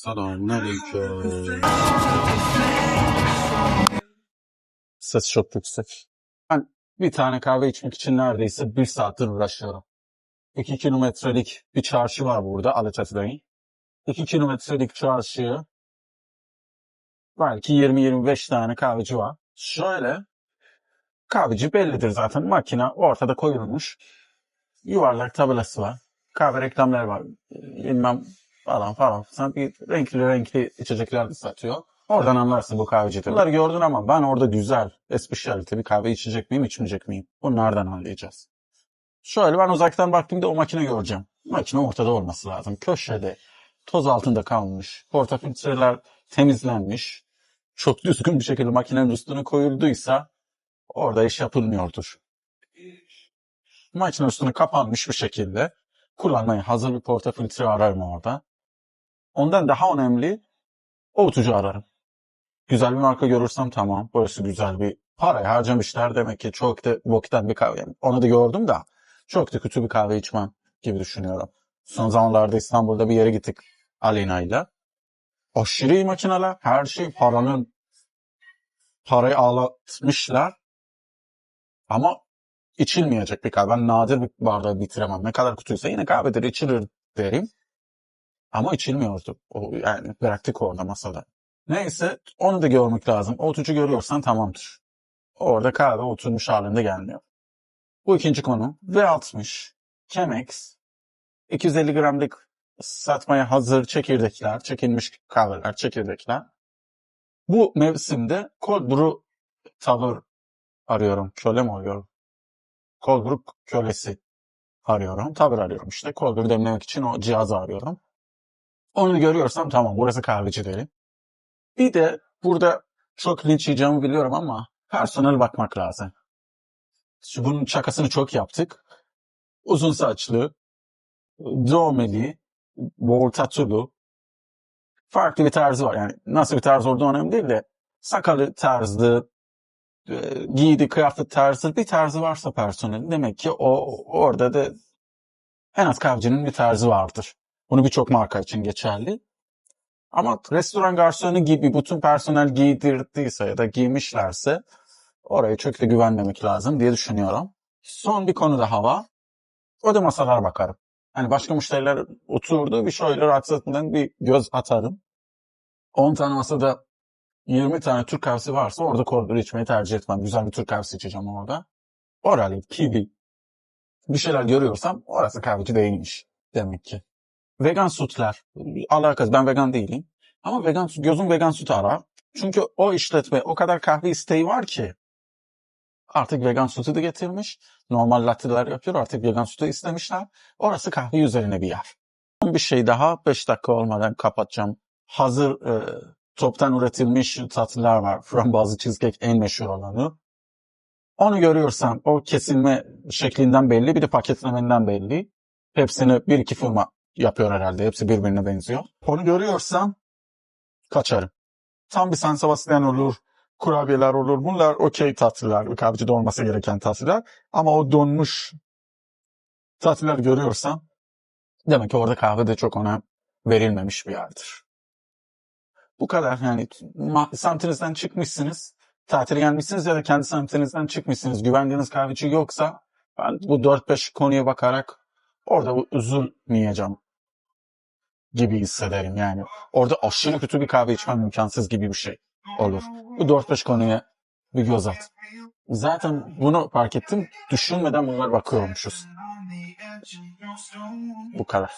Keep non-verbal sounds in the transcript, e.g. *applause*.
Selamünaleyküm. Ses çok yüksek. Ben bir tane kahve içmek için neredeyse bir saattir uğraşıyorum. İki kilometrelik bir çarşı var burada Alaçatı'dayım. İki kilometrelik çarşıya belki 20-25 tane kahveci var. Şöyle kahveci bellidir zaten. Makine ortada koyulmuş. Yuvarlak tabelası var. Kahve reklamları var. Bilmem falan falan. Sen bir renkli renkli içecekler de satıyor. Oradan anlarsın bu kahvecidir. Bunları gördün ama ben orada güzel, espeşalite bir kahve içecek miyim, içmeyecek miyim? Bunu nereden anlayacağız? Şöyle ben uzaktan baktığımda o makine göreceğim. Makine ortada olması lazım. Köşede, toz altında kalmış. Portafiltreler temizlenmiş. Çok *laughs* düzgün bir şekilde makinenin üstüne koyulduysa orada iş yapılmıyordur. Makine üstüne kapanmış bir şekilde kullanmaya hazır bir portafiltre ararım orada. Ondan daha önemli avutucu ararım. Güzel bir marka görürsem tamam. Burası güzel bir parayı harcamışlar demek ki çok da boktan bir kahve. Onu da gördüm da çok da kötü bir kahve içmem gibi düşünüyorum. Son zamanlarda İstanbul'da bir yere gittik Alena'yla. Aşırı iyi makineler. Her şey paranın parayı ağlatmışlar. Ama içilmeyecek bir kahve. Ben nadir bir bardağı bitiremem. Ne kadar kötüyse yine kahvedir içilir derim. Ama içilmiyordu. O yani bıraktık orada masada. Neyse onu da görmek lazım. Otucu görüyorsan tamamdır. Orada kahve oturmuş halinde gelmiyor. Bu ikinci konu. V60, Chemex, 250 gramlık satmaya hazır çekirdekler, çekilmiş kahveler, çekirdekler. Bu mevsimde cold brew tavır arıyorum. Köle mi arıyorum? Cold brew kölesi arıyorum. Tavır arıyorum işte. Cold brew demlemek için o cihazı arıyorum. Onu görüyorsam tamam burası kahveci derim. Bir de burada çok linç yiyeceğimi biliyorum ama personel bakmak lazım. Şu bunun şakasını çok yaptık. Uzun saçlı, dövmeli, bol tatulu, farklı bir tarzı var. Yani nasıl bir tarz olduğu önemli değil de sakalı tarzlı, e, giydiği kıyafet tarzı bir tarzı varsa personel demek ki o orada da en az kahvecinin bir tarzı vardır. Bunu birçok marka için geçerli. Ama restoran garsonu gibi bütün personel giydirdiyse ya da giymişlerse oraya çok da güvenmemek lazım diye düşünüyorum. Son bir konu daha var. O da masalara bakarım. Hani başka müşteriler oturdu bir şöyle rahatsızlığından bir göz atarım. 10 tane masada 20 tane Türk kahvesi varsa orada koridor içmeyi tercih etmem. Güzel bir Türk kahvesi içeceğim orada. Oralı, kiwi bir şeyler görüyorsam orası kahveci değilmiş demek ki. Vegan sütler. Alakası ben vegan değilim. Ama vegan gözüm vegan süt ara. Çünkü o işletme o kadar kahve isteği var ki artık vegan sütü de getirmiş. Normal latte'ler yapıyor artık vegan sütü istemişler. Orası kahve üzerine bir yer. Bir şey daha 5 dakika olmadan kapatacağım. Hazır e, toptan üretilmiş tatlılar var. Frambuazlı cheesecake en meşhur olanı. Onu görüyorsam o kesilme şeklinden belli bir de paketlemenden belli. Hepsini bir iki firma yapıyor herhalde. Hepsi birbirine benziyor. Onu görüyorsam kaçarım. Tam bir San Sebastian olur, kurabiyeler olur. Bunlar okey tatlılar. Kahvecide olması gereken tatlılar. Ama o donmuş tatlılar görüyorsam demek ki orada kahvede çok ona verilmemiş bir yerdir. Bu kadar yani semtinizden çıkmışsınız, tatile gelmişsiniz ya da kendi semtinizden çıkmışsınız. Güvendiğiniz kahveci yoksa ben bu 4-5 konuya bakarak orada üzülmeyeceğim gibi hissederim yani. Orada aşırı kötü bir kahve içmem imkansız gibi bir şey olur. Bu 4-5 konuya bir göz at. Zaten bunu fark ettim. Düşünmeden bunlara bakıyormuşuz. Bu kadar.